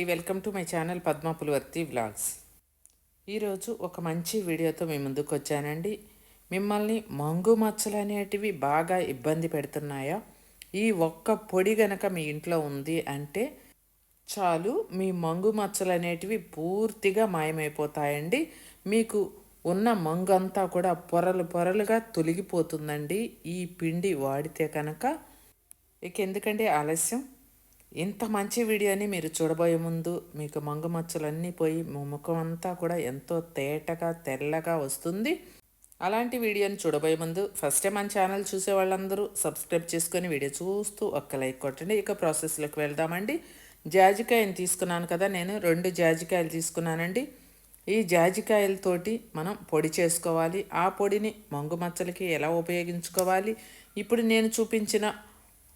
అండి. Welcome to my channel Padma Pulivarthi vlogs. ఈరోజు ఒక మంచి వీడియోతో మీ ముందుకు వచ్చానండి. మిమ్మల్ని మంగు మచ్చలు అనేటివి బాగా ఇబ్బంది పెడుతున్నాయా? ఈ ఒక్క పొడి గనక మీ ఇంట్లో ఉంది అంటే చాలు మీ మంగు మచ్చలు అనేటివి పూర్తిగా మాయమైపోతాయండి. మీకు ఉన్న మంగంతా కూడా పొరలు పొరలుగా తొలగిపోతుందండి. ఈ పిండి వాడితే కనుక. ఇక ఎందుకండి ఆలస్యం? ఇంత మంచి వీడియోని మీరు చూడబోయే ముందు మీకు మంగు మచ్చలన్నీ పోయి మీ ముఖం అంతా కూడా ఎంతో తేటగా తెల్లగా వస్తుంది. అలాంటి వీడియోని చూడబోయే ముందు ఫస్ట్ టైం మన ఛానల్ చూసే వాళ్ళందరూ సబ్స్క్రైబ్ చేసుకొని వీడియో చూస్తూ ఒక్క లైక్ కొట్టండి. ఇక ప్రాసెస్లోకి వెళ్దామండి. జాజికాయని తీసుకున్నాను కదా నేను రెండు జాజికాయలు తీసుకున్నానండి. ఈ జాజికాయలతోటి మనం పొడి చేసుకోవాలి. ఆ పొడిని మంగు మచ్చలకి ఎలా ఉపయోగించుకోవాలి? ఇప్పుడు నేను చూపించిన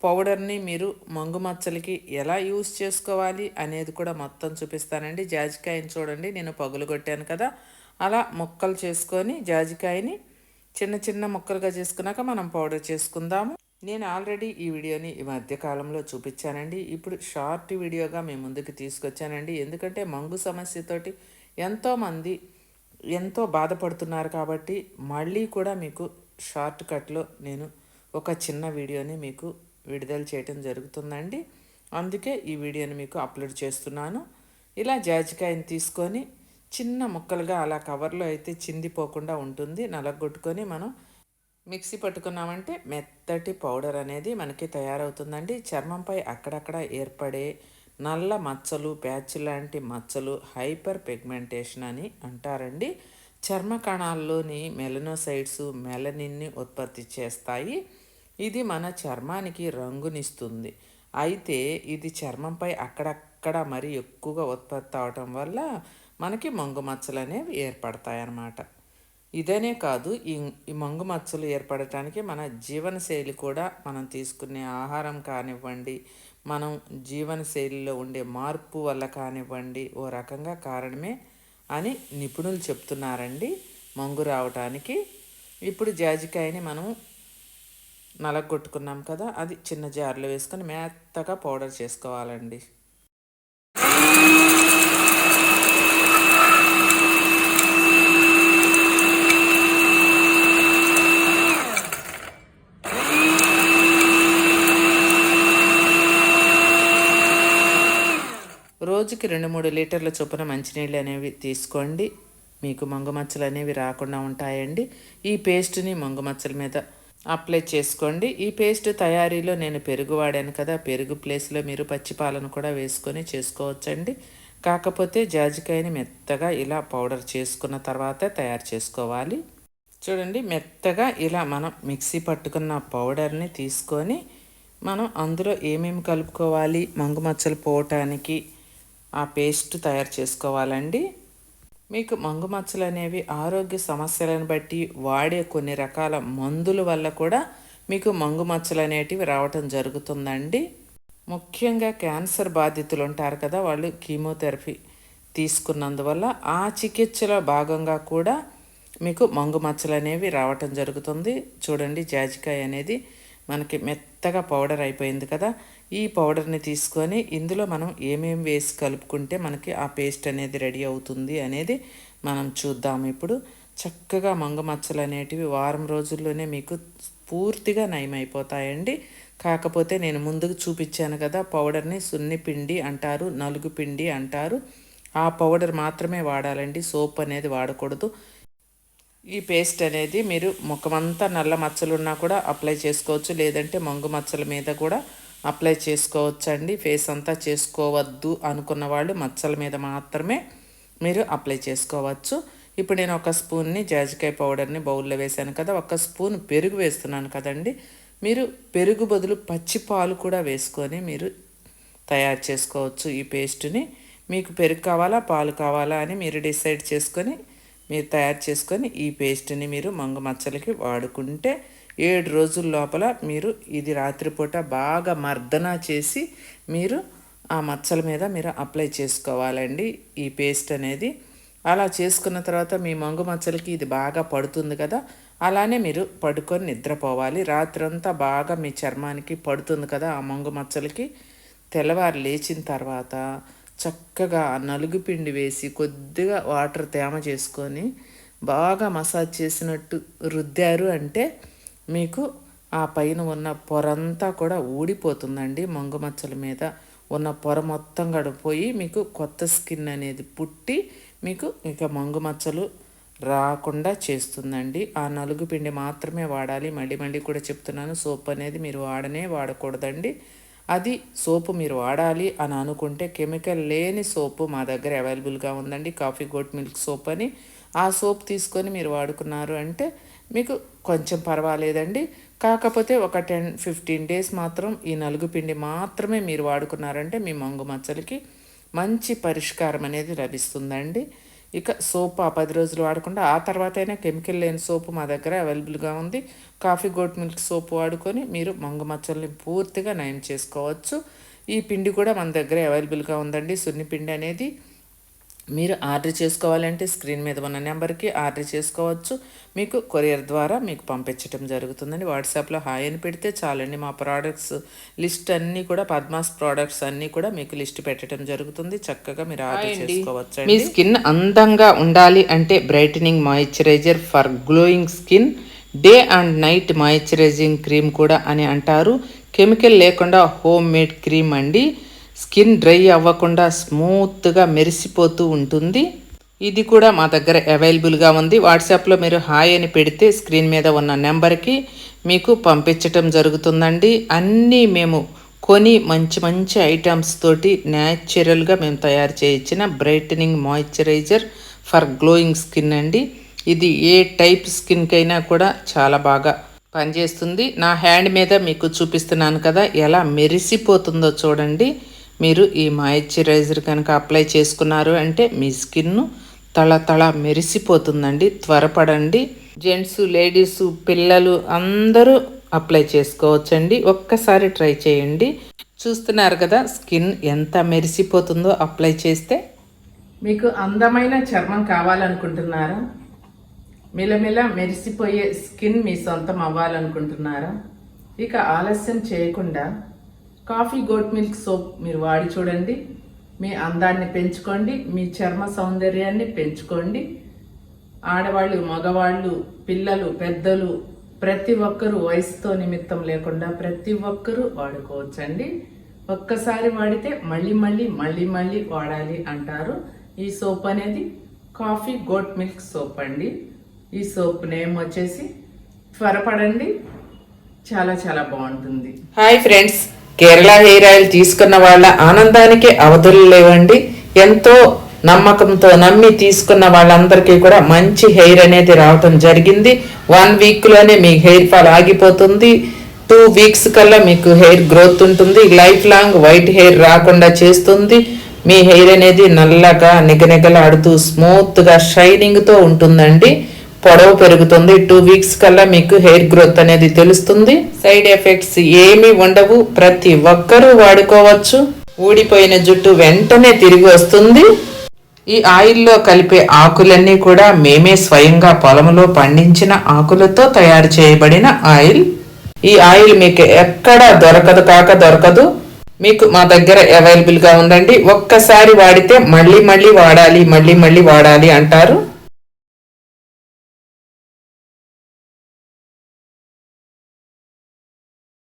పౌడర్ని మీరు మంగు మచ్చలకి ఎలా యూస్ చేసుకోవాలి అనేది కూడా మొత్తం చూపిస్తానండి. జాజికాయని చూడండి నేను పగులు కొట్టాను కదా. అలా ముక్కలు చేసుకొని జాజికాయని చిన్న చిన్న ముక్కలుగా చేసుకున్నాక మనం పౌడర్ చేసుకుందాము. నేను ఆల్రెడీ ఈ వీడియోని ఈ మధ్యకాలంలో చూపించానండి. ఇప్పుడు షార్ట్ వీడియోగా మేము ముందుకు తీసుకొచ్చానండి. ఎందుకంటే మంగు సమస్యతోటి ఎంతోమంది ఎంతో బాధపడుతున్నారు కాబట్టి మళ్ళీ కూడా మీకు షార్ట్ కట్లో నేను ఒక చిన్న వీడియోని మీకు విడుదల చేయటం జరుగుతుందండి. అందుకే ఈ వీడియోని మీకు అప్లోడ్ చేస్తున్నాను. ఇలా జాజికాయని తీసుకొని చిన్న ముక్కలుగా అలా కవర్లో అయితే చిందిపోకుండా ఉంటుంది. నలగొట్టుకొని మనం మిక్సీ పట్టుకున్నామంటే మెత్తటి పౌడర్ అనేది మనకి తయారవుతుందండి. చర్మంపై అక్కడక్కడ ఏర్పడే నల్ల మచ్చలు ప్యాచ్ లాంటి మచ్చలు హైపర్ పిగ్మెంటేషన్ అని అంటారండి. చర్మ కణాల్లోని మెలనోసైడ్స్ మెలనిన్ని ఉత్పత్తి చేస్తాయి. ఇది మన చర్మానికి రంగునిస్తుంది. అయితే ఇది చర్మంపై అక్కడక్కడ మరి ఎక్కువగా ఉత్పత్తి అవటం వల్ల మనకి మంగు మచ్చలు అనేవి ఏర్పడతాయన్నమాట. ఇదనే కాదు ఈ ఈ మంగు మచ్చలు ఏర్పడటానికి మన జీవనశైలి కూడా మనం తీసుకునే ఆహారం కానివ్వండి మనం జీవనశైలిలో ఉండే మార్పు వల్ల కానివ్వండి ఓ రకంగా కారణమే అని నిపుణులు చెప్తున్నారండి. మంగు రావటానికి ఇప్పుడు జాజికాయని మనం నలగొట్టుకున్నాం కదా అది చిన్న జార్లో వేసుకొని మెత్తగా పౌడర్ చేసుకోవాలండి. రోజుకి రెండు మూడు లీటర్ల చొప్పున మంచినీళ్ళు అనేవి తీసుకోండి. మీకు మంగుమచ్చలు అనేవి రాకుండా ఉంటాయండి. ఈ పేస్ట్ని మంగుమచ్చల మీద అప్లై చేసుకోండి. ఈ పేస్ట్ తయారీలో నేను పెరుగు వాడాను కదా పెరుగు ప్లేస్లో మీరు పచ్చిపాలను కూడా వేసుకొని చేసుకోవచ్చండి. కాకపోతే జాజికాయని మెత్తగా ఇలా పౌడర్ చేసుకున్న తర్వాత తయారు చేసుకోవాలి. చూడండి మెత్తగా ఇలా మనం మిక్సీ పట్టుకున్న పౌడర్ని తీసుకొని మనం అందులో ఏమేమి కలుపుకోవాలి మంగు మచ్చలు పోవటానికి ఆ పేస్ట్ తయారు చేసుకోవాలండి. మీకు మంగు మచ్చలు అనేవి ఆరోగ్య సమస్యలను బట్టి వాడే కొన్ని రకాల మందుల వల్ల కూడా మీకు మంగు మచ్చలు అనేటివి రావటం జరుగుతుందండి. ముఖ్యంగా క్యాన్సర్ బాధితులు ఉంటారు కదా వాళ్ళు కీమోథెరపీ తీసుకున్నందువల్ల ఆ చికిత్సలో భాగంగా కూడా మీకు మంగు మచ్చలు అనేవి రావటం జరుగుతుంది. చూడండి జాజికాయ అనేది మనకి మెత్తగా పౌడర్ అయిపోయింది కదా ఈ పౌడర్ని తీసుకొని ఇందులో మనం ఏమేమి వేసి కలుపుకుంటే మనకి ఆ పేస్ట్ అనేది రెడీ అవుతుంది అనేది మనం చూద్దాం ఇప్పుడు. చక్కగా మంగ మచ్చలు అనేటివి వారం రోజుల్లోనే మీకు పూర్తిగా నయమైపోతాయండి. కాకపోతే నేను ముందుకు చూపించాను కదా పౌడర్ని సున్ని పిండి అంటారు నలుగు పిండి అంటారు. ఆ పౌడర్ మాత్రమే వాడాలండి సోప్ అనేది వాడకూడదు. ఈ పేస్ట్ అనేది మీరు ముఖమంతా నల్ల మచ్చలు ఉన్నా కూడా అప్లై చేసుకోవచ్చు లేదంటే మంగు మచ్చల మీద కూడా అప్లై చేసుకోవచ్చండి. ఫేస్ అంతా చేసుకోవద్దు అనుకున్న వాళ్ళు మచ్చల మీద మాత్రమే మీరు అప్లై చేసుకోవచ్చు. ఇప్పుడు నేను ఒక స్పూన్ని జాజికాయ పౌడర్ని బౌల్లో వేసాను కదా ఒక స్పూన్ పెరుగు వేస్తున్నాను కదండి. మీరు పెరుగు బదులు పచ్చి పాలు కూడా వేసుకొని మీరు తయారు చేసుకోవచ్చు ఈ పేస్ట్ని. మీకు పెరుగు కావాలా పాలు కావాలా అని మీరు డిసైడ్ చేసుకొని మీరు తయారు చేసుకొని ఈ పేస్ట్ని మీరు మంగ మచ్చలకి వాడుకుంటే ఏడు రోజుల లోపల మీరు ఇది రాత్రిపూట బాగా మర్దన చేసి మీరు ఆ మచ్చల మీద మీరు అప్లై చేసుకోవాలండి. ఈ పేస్ట్ అనేది అలా చేసుకున్న తర్వాత మీ మంగు మచ్చలకి ఇది బాగా పడుతుంది కదా అలానే మీరు పడుకొని నిద్రపోవాలి. రాత్రంతా బాగా మీ చర్మానికి పడుతుంది కదా ఆ మంగు మచ్చలకి. తెల్లవారు లేచిన తర్వాత చక్కగా నలుగు పిండి వేసి కొద్దిగా వాటర్ తేమ చేసుకొని బాగా మసాజ్ చేసినట్టు రుద్దారు అంటే మీకు ఆ పైన ఉన్న పొరంతా కూడా ఊడిపోతుందండి. మంగు మచ్చల మీద ఉన్న పొర మొత్తం గడిపోయి మీకు కొత్త స్కిన్ అనేది పుట్టి మీకు ఇక మంగు మచ్చలు రాకుండా చేస్తుందండి. ఆ నలుగు పిండి మాత్రమే వాడాలి. మళ్ళీ మళ్ళీ కూడా చెప్తున్నాను సోప్ అనేది మీరు వాడనే వాడకూడదండి. అది సోపు మీరు వాడాలి అని అనుకుంటే కెమికల్ లేని సోపు మా దగ్గర అవైలబుల్గా ఉందండి. కాఫీ గోట్ మిల్క్ సోప్ అని. ఆ సోప్ తీసుకొని మీరు వాడుకున్నారు అంటే మీకు కొంచెం పర్వాలేదండి. కాకపోతే ఒక టెన్ ఫిఫ్టీన్ డేస్ మాత్రం ఈ నలుగు పిండి మాత్రమే మీరు వాడుకున్నారంటే మీ మంగు మచ్చలకి మంచి పరిష్కారం అనేది లభిస్తుందండి. ఇక సోప్ ఆ పది రోజులు వాడకుండా ఆ తర్వాత అయినా కెమికల్ లేని సోపు మా దగ్గర అవైలబుల్గా ఉంది. కాఫీ గోట్ మిల్క్ సోప్ వాడుకొని మీరు మంగు మచ్చల్ని పూర్తిగా నయం చేసుకోవచ్చు. ఈ పిండి కూడా మన దగ్గర అవైలబుల్గా ఉందండి. సున్ని పిండి అనేది మీరు ఆర్డర్ చేసుకోవాలంటే స్క్రీన్ మీద ఉన్న నెంబర్కి ఆర్డర్ చేసుకోవచ్చు. మీకు కొరియర్ ద్వారా మీకు పంపించడం జరుగుతుందండి. వాట్సాప్లో హాయ్ అని పెడితే చాలండి. మా ప్రోడక్ట్స్ లిస్ట్ అన్నీ కూడా పద్మాస్ ప్రోడక్ట్స్ అన్నీ కూడా మీకు లిస్ట్ పెట్టడం జరుగుతుంది. చక్కగా మీరు ఆర్డర్ చేసుకోవచ్చు మీ స్కిన్ అందంగా ఉండాలి అంటే brightening moisturiser for glowing skin. Day and night moisturising cream కూడా అని అంటారు. కెమికల్ లేకుండా హోమ్ మేడ్ క్రీమ్ అండి. స్కిన్ డ్రై అవ్వకుండా స్మూత్గా మెరిసిపోతూ ఉంటుంది. ఇది కూడా మా దగ్గర అవైలబుల్గా ఉంది. వాట్సాప్లో మీరు హాయ్ అని పెడితే స్క్రీన్ మీద ఉన్న నెంబర్కి మీకు పంపించటం జరుగుతుందండి. అన్నీ మేము కొని మంచి మంచి ఐటమ్స్ తోటి న్యాచురల్గా మేము తయారు చేయించిన brightening moisturiser for glowing skin అండి. ఇది ఏ టైప్ స్కిన్కైనా కూడా చాలా బాగా పనిచేస్తుంది. నా హ్యాండ్ మీద మీకు చూపిస్తున్నాను కదా ఎలా మెరిసిపోతుందో చూడండి. మీరు ఈ మాయిశ్చరైజర్ కనుక అప్లై చేసుకున్నారు అంటే మీ స్కిన్ తళ తళ మెరిసిపోతుందండి త్వరపడండి. జెంట్స్ లేడీస్ పిల్లలు అందరూ అప్లై చేసుకోవచ్చండి. ఒక్కసారి ట్రై చేయండి. చూస్తున్నారు కదా స్కిన్ ఎంత మెరిసిపోతుందో అప్లై చేస్తే. మీకు అందమైన చర్మం కావాలనుకుంటున్నారా? మిలమిల మెరిసిపోయే స్కిన్ మీ సొంతం అవ్వాలనుకుంటున్నారా? ఇక ఆలస్యం చేయకుండా కాఫీ గోట్ మిల్క్ సోప్ మీరు వాడి చూడండి. మీ అందాన్ని పెంచుకోండి. మీ చర్మ సౌందర్యాన్ని పెంచుకోండి. ఆడవాళ్ళు మగవాళ్ళు పిల్లలు పెద్దలు ప్రతి ఒక్కరూ వయసుతో నిమిత్తం లేకుండా ప్రతి ఒక్కరూ వాడుకోవచ్చండి. ఒక్కసారి వాడితే మళ్ళీ మళ్ళీ మళ్ళీ మళ్ళీ వాడాలి అంటారు. ఈ సోప్ అనేది కాఫీ గోట్ మిల్క్ సోప్ అండి. ఈ సోప్ నేమ్ వచ్చేసి త్వరపడండి. చాలా చాలా బాగుంటుంది. Hi friends. Kerala hair oil తీసుకున్న వాళ్ళ ఆనందానికి అవధులు లేవండి. ఎంతో నమ్మకంతో నమ్మి తీసుకున్న వాళ్ళందరికీ కూడా మంచి హెయిర్ అనేది రావటం జరిగింది. వన్ వీక్లోనే మీ హెయిర్ ఫాల్ ఆగిపోతుంది. టూ వీక్స్ కల్లా మీకు హెయిర్ గ్రోత్ ఉంటుంది. లైఫ్ లాంగ్ వైట్ హెయిర్ రాకుండా చేస్తుంది. మీ హెయిర్ అనేది నల్లగా నిగనిగలాడుతూ స్మూత్గా షైనింగ్తో ఉంటుందండి. పొడవు పెరుగుతుంది. టూ వీక్స్ కల్లా మీకు హెయిర్ గ్రోత్ అనేది తెలుస్తుంది. సైడ్ ఎఫెక్ట్స్ ఏమీ ఉండవు. ప్రతి ఒక్కరూ వాడుకోవచ్చు. ఊడిపోయిన జుట్టు వెంటనే తిరిగి వస్తుంది. ఈ ఆయిల్లో కలిపే ఆకులన్నీ కూడా మేమే స్వయంగా పొలంలో పండించిన ఆకులతో తయారు చేయబడిన ఆయిల్ ఈ ఆయిల్ మీకు ఎక్కడ దొరకదు కాక దొరకదు. మీకు మా దగ్గర అవైలబుల్గా ఉందండి ఒక్కసారి వాడితే మళ్ళీ మళ్ళీ వాడాలి మళ్ళీ మళ్ళీ వాడాలి అంటారు.